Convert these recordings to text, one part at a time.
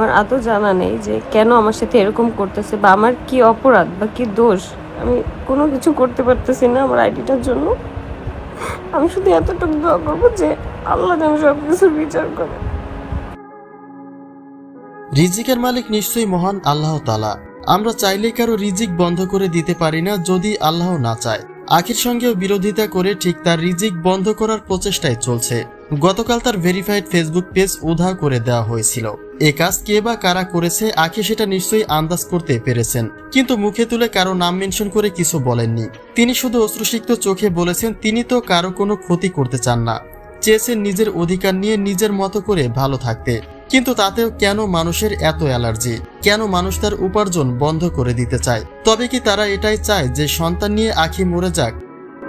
আমার আদৌ জানা নেই যে কেন আমার সাথে এরকম করতেছে বা আমার কি অপরাধ বা কি দোষ। আমি কোনো কিছু করতে পারতেছি না আমার আইডিটার জন্য। আমি শুধু এতটুকু দোয়া করব যে আল্লাহ যেন সব কিছুর বিচার করে। রিজিকের মালিক নিশ্চয়ই মহান আল্লাহ তালা আমরা চাইলেই কারও রিজিক বন্ধ করে দিতে পারি না যদি আল্লাহ না চায়। আখির সঙ্গেও বিরোধিতা করে ঠিক তার রিজিক বন্ধ করার প্রচেষ্টায় চলছে। গতকাল তার ভেরিফাইড ফেসবুক পেজ উধাও করে দেওয়া হয়েছিল। এ কাজ কে বা কারা করেছে, আখি সেটা নিশ্চয়ই আন্দাজ করতে পেরেছেন। কিন্তু মুখে তুলে কারও নাম মেনশন করে কিছু বলেননি। তিনি শুধু অশ্রুসিক্ত চোখে বলেছেন, তিনি তো কারও কোনো ক্ষতি করতে চান না। চেয়েছেন নিজের অধিকার নিয়ে নিজের মতো করে ভালো থাকতে। কিন্তু তাতেও কেন মানুষের এত অ্যালার্জি? কেন মানুষ তার উপার্জন বন্ধ করে দিতে চায়? তবে কি তারা এটাই চায় যে সন্তান নিয়ে আখি মরে যাক?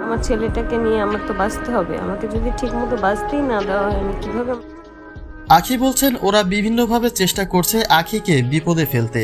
আমার ছেলেটাকে নিয়ে আমার তো বাঁচতে হবে। আমাকে যদি ঠিক মতো বাঁচতেই না দেওয়া হয় আমি কীভাবে আখি বলছেন ওরা বিভিন্নভাবে চেষ্টা করছে আখিকে বিপদে ফেলতে।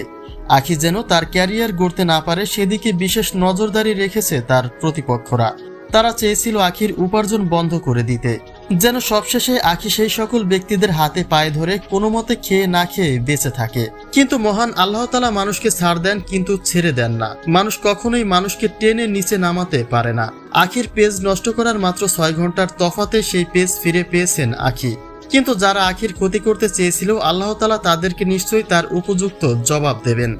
আখি যেন তার ক্যারিয়ার গড়তে না পারে সেদিকে বিশেষ নজরদারি রেখেছে তার প্রতিপক্ষরা। তারা চেয়েছিল আখির উপার্জন বন্ধ করে দিতে। যেন সবশেষে আখি সেই সকল ব্যক্তিদের হাতে পায়ে ধরে কোনো মতে খেয়ে না খেয়ে বেঁচে থাকে। কিন্তু মহান আল্লাহ তালা মানুষকে ছাড় দেন, কিন্তু ছেড়ে দেন না। মানুষ কখনোই মানুষকে টেনে নিচে নামাতে পারে না। আখির পেজ নষ্ট করার মাত্র ছয় ঘণ্টার তফাতে সেই পেজ ফিরে পেয়েছেন আখি। কিন্তু যারা আখির ক্ষতি করতে চেয়েছিল, আল্লাহ তালা তাদেরকে নিশ্চয়ই তার উপযুক্ত জবাব দেবেন।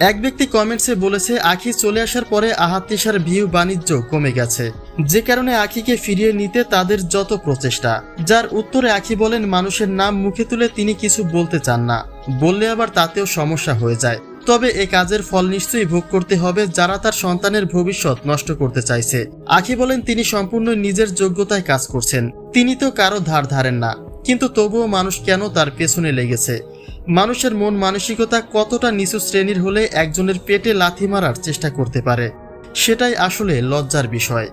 এক ব্যক্তি কমেন্টসে বলেছে, আখি চলে আসার পরে আহাতিসার ভিউ বাণিজ্য কমে গেছে। যে কারণে আখিকে ফিরিয়ে নিতে তাদের যত প্রচেষ্টা। যার উত্তরে আখি বলেন, মানুষের নাম মুখে তুলে তিনি কিছু বলতে চান না। বললে আবার তাতেও সমস্যা হয়ে যায়। তবে এ কাজের ফল নিশ্চয়ই ভোগ করতে হবে যারা তার সন্তানের ভবিষ্যৎ নষ্ট করতে চাইছে। আখি বলেন, তিনি সম্পূর্ণ নিজের যোগ্যতায় কাজ করছেন। তিনি তো কারও ধার ধারেন না। কিন্তু তবুও মানুষ কেন তার পেছনে লেগেছে? মানুষের মন মানসিকতা কতটা নিচু শ্রেণির হলে একজনের পেটে লাথি মারার চেষ্টা করতে পারে, সেটাই আসলে লজ্জার বিষয়।